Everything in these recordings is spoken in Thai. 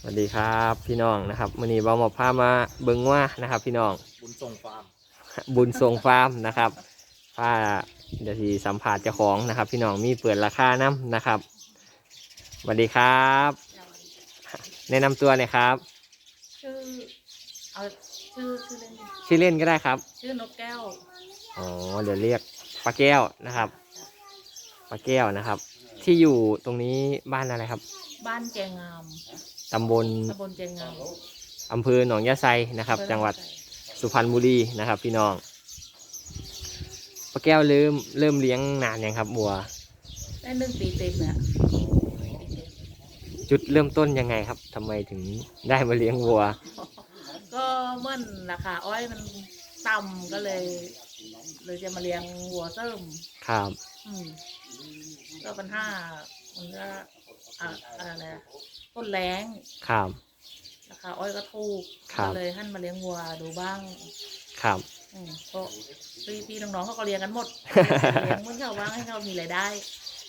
สวัสดีครับพี่น้องนะครับวันนี้เรามาพามาเบิ้งว่านะครับ พี่น้องบุญส่งฟาร์มบุญทรงฟาร์มนะครับพาเดี๋ยวทีสัมผัสเจ้าของนะครับ พี่น้องมีเปิดราคาน้ำนะครับสวัสดีครับ แนะนำตัวหน่อยครับ ชื่อเอาชื่อชื่อเล่นดิชื่อเล่นก็ได้ครับ ชื่อนกแก้วอ๋อเดี๋ยวเรียกป้าแก้วนะครับป้าแก้วนะครับ ที่อยู่ตรงนี้บ้านอะไรครับ บ้านแจงงามตำบลตำบลแจงงามอำเภอหนองยะไซนะครับ จังหวัดสุพรรณบุรีนะครับ พี่น้องป้าแก้วเริ่มเริ่มเลี้ยงนานยังครับบัวได้หนึ่งปีเต็มแล้วจุดเริ่มต้นยังไงครับทำไมถึงได้มาเลี้ยงวัว ก็เมื่อนราคาอ้อยมันต่ำก็เลย เลยจะมาเลี้ยงวัวเติมครับ อืม ก็ปัญหามันก็อะอะไรอะต้นแรงครับ ราคาอ้อยก็ถูกครับ ก็เลยหันมาเลี้ยงวัวดูบ้างครับ อืมก็พี่พี่น้องๆเขาก็เลี้ยงกันหมดเลี้ยงเมื่อเขาว่างให้เขามีรายได้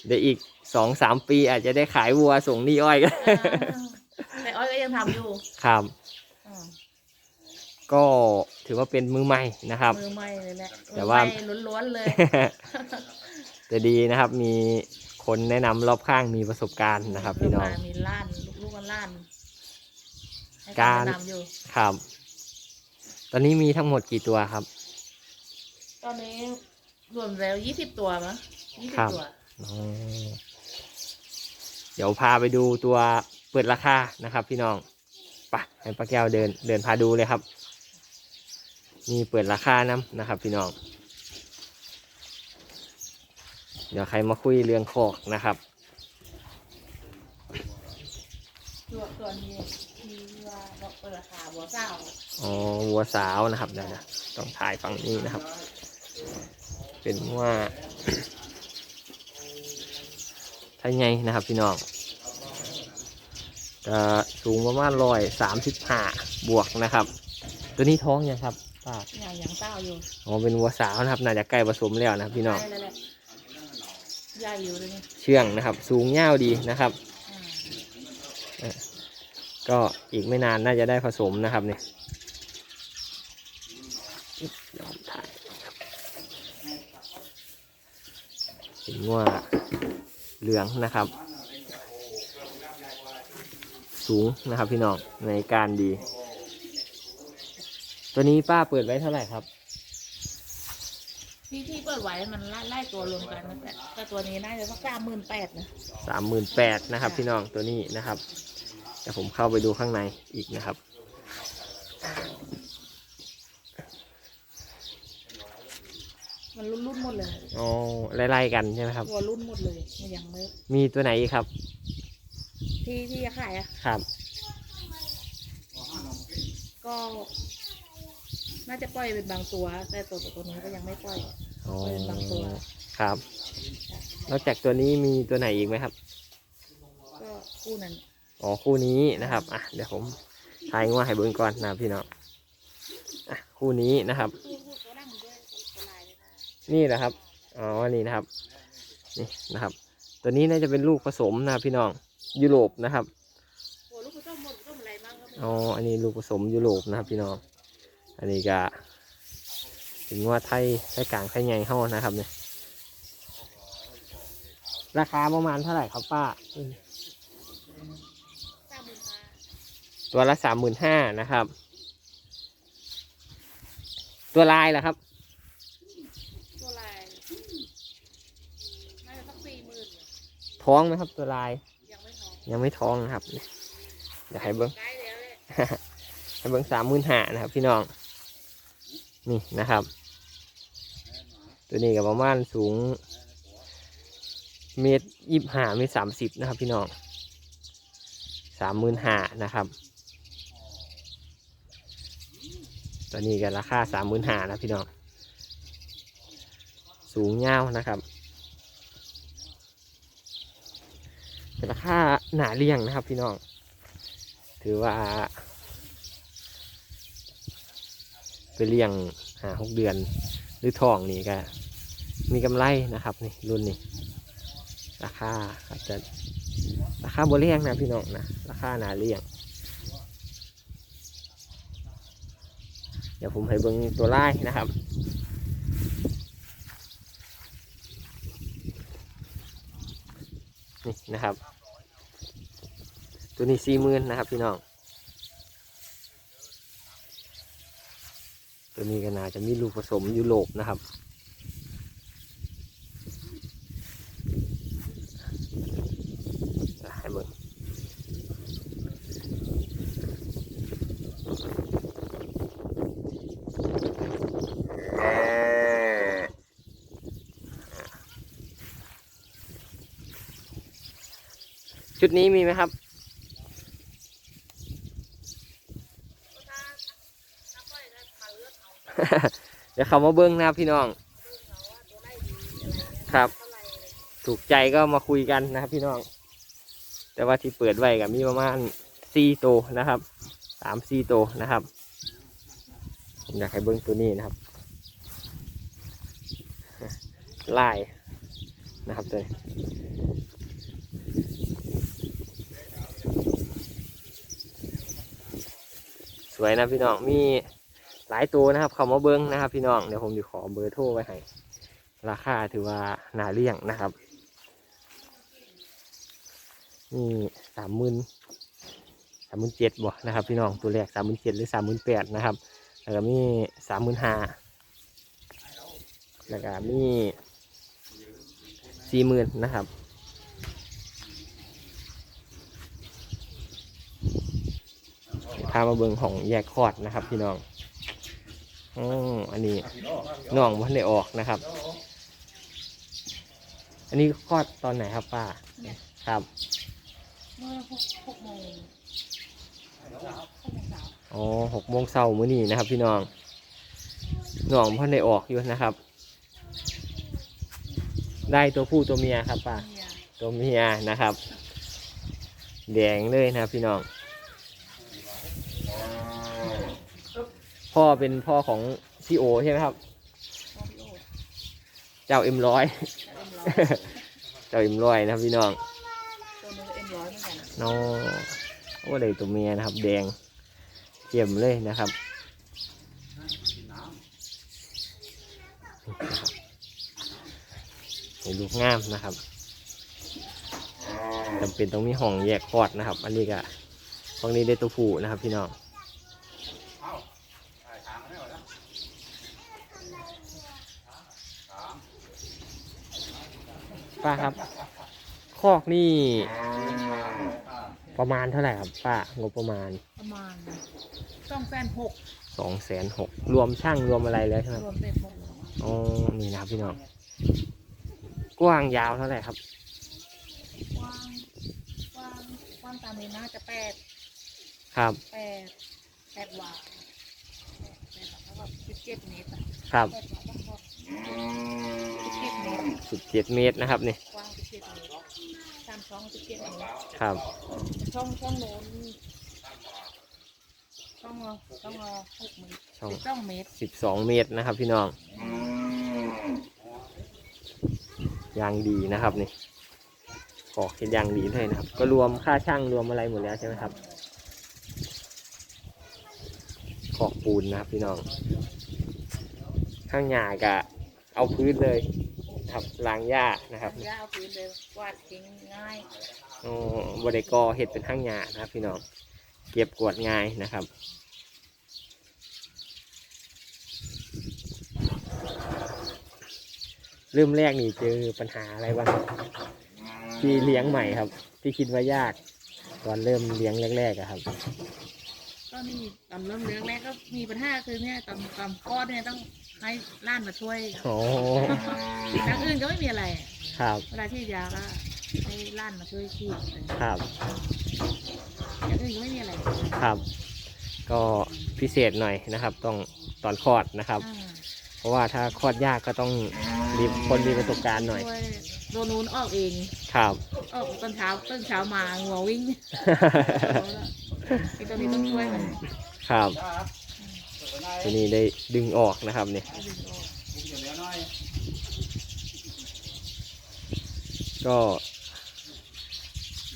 เดี๋ยวอีกสองสามปีอาจจะได้ขายวัวส่งนี่อ้อยก็อ่าแต่อ้อยก็ยังทำอยู่ครับอืมก็ถือว่าเป็นมือใหม่นะครับ มือใหม่เลยแหละแต่มือว่าใหม่ล้วนๆเลยจะดีนะครับมี คนแนะนำรอบข้างมีประสบการณ์นะครับ พี่น้องเพิ่มามีล้านลูกๆกันล้านให้การคำแนะนำอยู่ ครับ ตอนนี้มีทั้งหมดกี่ตัวครับ ตอนนี้รวมแล้วยี่สิบตัวมั้งยี่สิครับบตัว อ๋อเดี๋ยวพาไปดูตัวเปิดราคานะครับ พี่น้องไปให้ป้าแก้วเดินเดินพาดูเลยครับ มีเปิดราคานํนะครับ พี่น้อง เดี๋ยวใครมาคุยเรื่องโคอกนะครับตัวตัวนี้ที่ว่าบอกเปิดราคาบัวเศร้าอ๋อวัวสาวนะครับเดี๋ยวนะต้องถ่ายฝั่งนี้นะครับ เป็นว่าถ้าไงนะครับพี่น้องจะสูงประมาณร้อยสามสิบห้าบวกนะครับ ตัวนี้ท้องยังครับป้าอย่างอย่างเต้าอยู่อ๋อเป็นวัวสาวนะครับ น่าจะใกล้ผสมแล้วนะครับพี่น้องใช่แล้วแหละ ใหญ่อยู่เลยนี่เชื่องนะครับ สูงเง่าวดีนะครับ อ่าก็อีกไม่นานน่าจะได้ผสมนะครับเนี่ยยอมถ่ายครับเห็นว่าเหลืองนะครับ สูงนะครับพี่น้องในการดี ตัวนี้ป้าเปิดไว้เท่าไหร่ครับ ที่ที่เปิดไว้มันไล่ไล่ตัวรวมกันนะแต่แต่ตัวนี้น่าจะสักสามหมื่นแปดนะสามหมื่นแปดนะครับ พี่น้องตัวนี้นะครับเดี๋ยวผมเข้าไปดูข้างในอีกนะครับ มันรุ่นรุ่นๆหมดเลยอ๋อไล่ๆกันใช่ไหมครับ ตัวรุ่นหมดเลยมันยังไม่มีตัวไหนอีกครับ ที่ที่จะขายอะครับ ก็ น่าจะปล่อยเป็นบางตัว แต่ตัวตัวนี้ก็ยังไม่ปล่อยอ๋อเป็นบางตัว ครับ นอกจากตัวนี้มีตัวไหนอีกไหมครับ ก็คู่นั้น อ๋อ คู่นี้นะครับ อะ เดี๋ยวผมถ่ายงว่าให้เบิ้งก่อนนะครับพี่น้องอะ คู่นี้นะครับคู่คู่ตัวนั่งด้วยตัวลายเลยนะนี่แหละครับ อ๋อ นี่นะครับ นี่นะครับ ตัวนี้น่าจะเป็นลูกผสมนะครับพี่น้อง ยุโรปนะครับโอ้ลูกผสมหมดผสมอะไรบ้างก็ไม่อ๋อ อันนี้ลูกผสมยุโรปนะครับพี่น้อง อันนี้ก็ถึงว่าไทยไทยกลางไทยใหญ่เข้านะครับเนี่ยราคาประมาณเท่าไหร่ครับป้าสามหมื่นห้าตัวละสามหมื่นห้านะครับ ตัวลายล่ะครับ ตัวลายน่าจะสักสี่หมื่นท้องไหมครับตัวลาย ยังไม่ท้อง ยังไม่ท้องนะครับ เดี๋ยวให้เบิ้งใกล้แล้วเลยให้เบิ้งสามหมื่นห้านะครับพี่น้อง นี่นะครับ ตัวนี้กับประมาณสูงเมตรยี่ห้าเมตรสามสิบนะครับ พี่น้องสามหมื่นห้านะครับ ตัวนี้กันราคาสามหมื่นห้านะพี่น้องสูงยานะครับราคาหนาเลี่ยงนะครับพี่น้อง ถือว่า ไปเลี้ยงหาหกเดือน หรือทองนี่ก็มีกำไรนะครับนี่รุ่นนี้ ราคาอาจจะราคาโบเลี้ยงนะพี่น้องนะราคาหนาเลี้ยง เดี๋ยวผมให้เบิ่งตัวไล่นะครับนี่นะครับ ตัวนี้สี่หมื่นนะครับพี่น้อง ตัวนี้ก็น่าจะมีลูกผสมยุโรปนะครับ ให้เบิ่งชุดนี้มีไหมครับ เดี๋ยวเขามาเบิ้งนะครับพี่น้อง ครับ ถูกใจก็มาคุยกันนะครับพี่น้อง แต่ว่าที่เปิดไว้กับมีประมาณสี่ตัวนะครับสามสี่ตัวนะครับผมอยากให้เบิ้งตัวนี้นะครับลายนะครับตัวนี้สวยนะพี่น้องมี หลายตัวนะครับ เขามาเบิ้งนะครับ พี่น้องเดี๋ยวผมจะขอเบอร์โทรไว้ให้ราคาถือว่าน่าเลี่ยงนะครับนี่สามหมื่นสามหมื่นเจ็ดบ่นะครับ พี่น้องตัวแรกสามหมื่นเจ็ดหรือสามหมื่นแปดนะครับ แล้วก็มีสามหมื่นห้าแล้วก็มีสี่หมื่นนะครับพามาเบิ่งของแยกคอดนะครับ พี่น้อง อ๋ออันนี้น้องมันได้ออกนะครับ อันนี้คลอดตอนไหนครับป้า ครับเมื่อหกหกโมงหกโมงเช้าอ๋อหกโมงเช้ามื้อนี้นะครับ พี่น้องน้องพ่อได้ออกอยู่นะครับ ได้ตัวผู้ตัวเมียครับป้าเนี่ยตัวเมียนะครับ แดงเลยนะครับพี่น้อง พ่อเป็นพ่อของซีโอใช่ไหมครับพ่อพี่โอ๊ตเจ้าเอ็มร้อยแต่เอ็มร้อย เจ้าเอ็มร้อยนะครับพี่น้องตัวนึงเอ็มร้อยเหมือนกันน้องโอ้ได้ตัวเมียนะครับ แดงเจียมเลยนะครับให้ลูกงามนะครับจำเป็นต้องมีห้องแยกคลอดนะครับ อันนี้ก็ห้องนี้ได้ตัวผู้นะครับ พี่น้อง ป้าครับคอกนี่ ประมาณเท่าไหร่ครับป้างบประมาณประมาณต้องแสนหกสองแสนหกรวมช่างรวมอะไรแล้วใช่ไหมรวมเป็นหกอ๋อนี่นะครับพี่น้องกว้างยาวเท่าไหร่ครับกว้างกว้างกว้างตามนี้น่าจะแปดครับแปดแปดวาแปดวาแล้วก็สิบเจ็ดเมตรอะครับแปดวาต้องพอสิบเจ็ดเมตร สิบเจ็ดเมตรนะครับนี่กว้างสิบเจ็ดเมตรสามช่องสิบเจ็ดเมตรครับช่องช่องโน้นช่องเอาช่องเอาหกเมตรช่องสิบช่องเมตรสิบสองเมตรนะครับพี่น้องยางดีนะครับนี่ขอกเห็นยางดีเลยนะครับ ก็รวมค่าช่างรวมอะไรหมดแล้วใช่ไหมครับขอกปูนนะครับพี่น้อง ข้างหญ้ากะเอาพื้นเลยนะ ครับล้างหญ้านะครับทำยาเอาพื้นเลยกวาดทิ้งง่ายอ๋อบริกอเห็ดเป็นห้างหญ้านะครับ พี่น้องเก็บกวาดง่ายนะครับเริ่มแรกนี่เจอปัญหาอะไรบ้างครับที่เลี้ยงใหม่ครับ ที่คิดว่ายากตอนเริ่มเลี้ยงแรกๆอะครับ ก็นี่ตอนเริ่มเลี้ยงแรกก็มีปัญหาคือเนี่ยตอนตอนคลอดเนี่ยต้อง ให้ล้านมาช่วยโอ้อย่างอื่นก็ไม่มีอะไร ครับ เวลาที่ยาก็ให้ล้านมาช่วยฉีดครับ อย่างอื่นก็ไม่มีอะไรครับ ก็พิเศษหน่อยนะครับ ต้องตอนคลอดนะครับ อ่าเพราะว่าถ้าคลอดยากก็ต้องมีคนมีประสบการณ์หน่อย ช่วยโดนนู้นออกเอง ครับ ออกตอนเช้าตื่นเช้ามางัววิ่งไอ้ตัวนี้ต้องช่วยมันครับ ทีนี้ได้ดึงออกนะครับเนี่ยก็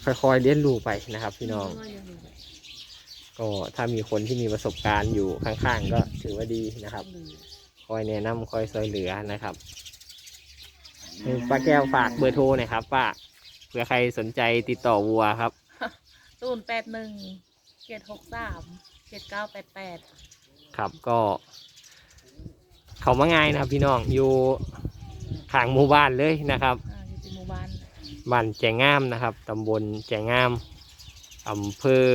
ค่อยๆเลี้ยนรูไปนะครับ พี่น้อง ก็ถ้ามีคนที่มีประสบการณ์อยู่ข้างๆ ก็ถือว่าดีนะครับ คอยแนะนำคอยซอยเหลือนะครับป้าแก้วฝากเบอร์โทรหน่อยครับป้าเผื่อใครสนใจติดต่อวัวครับศูนย์แปดหนึ่งเจ็ดหกสามเจ็ดเก้าแปดแปด ครับก็ เขามาง่ายนะครับพี่น้องอยู่ข้างหมู่บ้านเลยนะครับอ่าอยู่ที่หมู่บ้านบ้านแจงงามนะครับตำบลแจงงามอำเภอ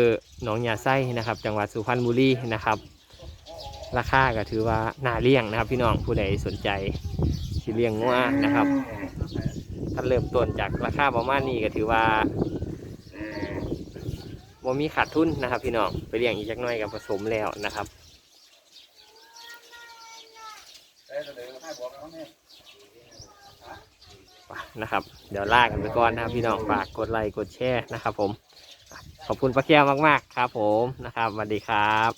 หนองยาไส้นะครับ จังหวัดสุพรรณบุรีนะครับ ราคาก็ถือว่าน่าเลี้ยงนะครับ พี่น้องผู้ใดสนใจที่เลี้ยงงัวนะครับ ถ้าเริ่มต้นจากราคาประมาณนี้ก็ถือว่าว่ามีขาดทุนนะครับ พี่น้องไปเลี้ยงอีกจักหน้อยกับผสมแล้วนะครับไป นะครับ เดี๋ยวลากกันไปก่อนนะครับ พี่น้องฝากกดไลค์กดแชร์นะครับ ผม ขอบคุณป้าแก้วมาก ๆ ครับ ผมนะครับสวัสดีครับ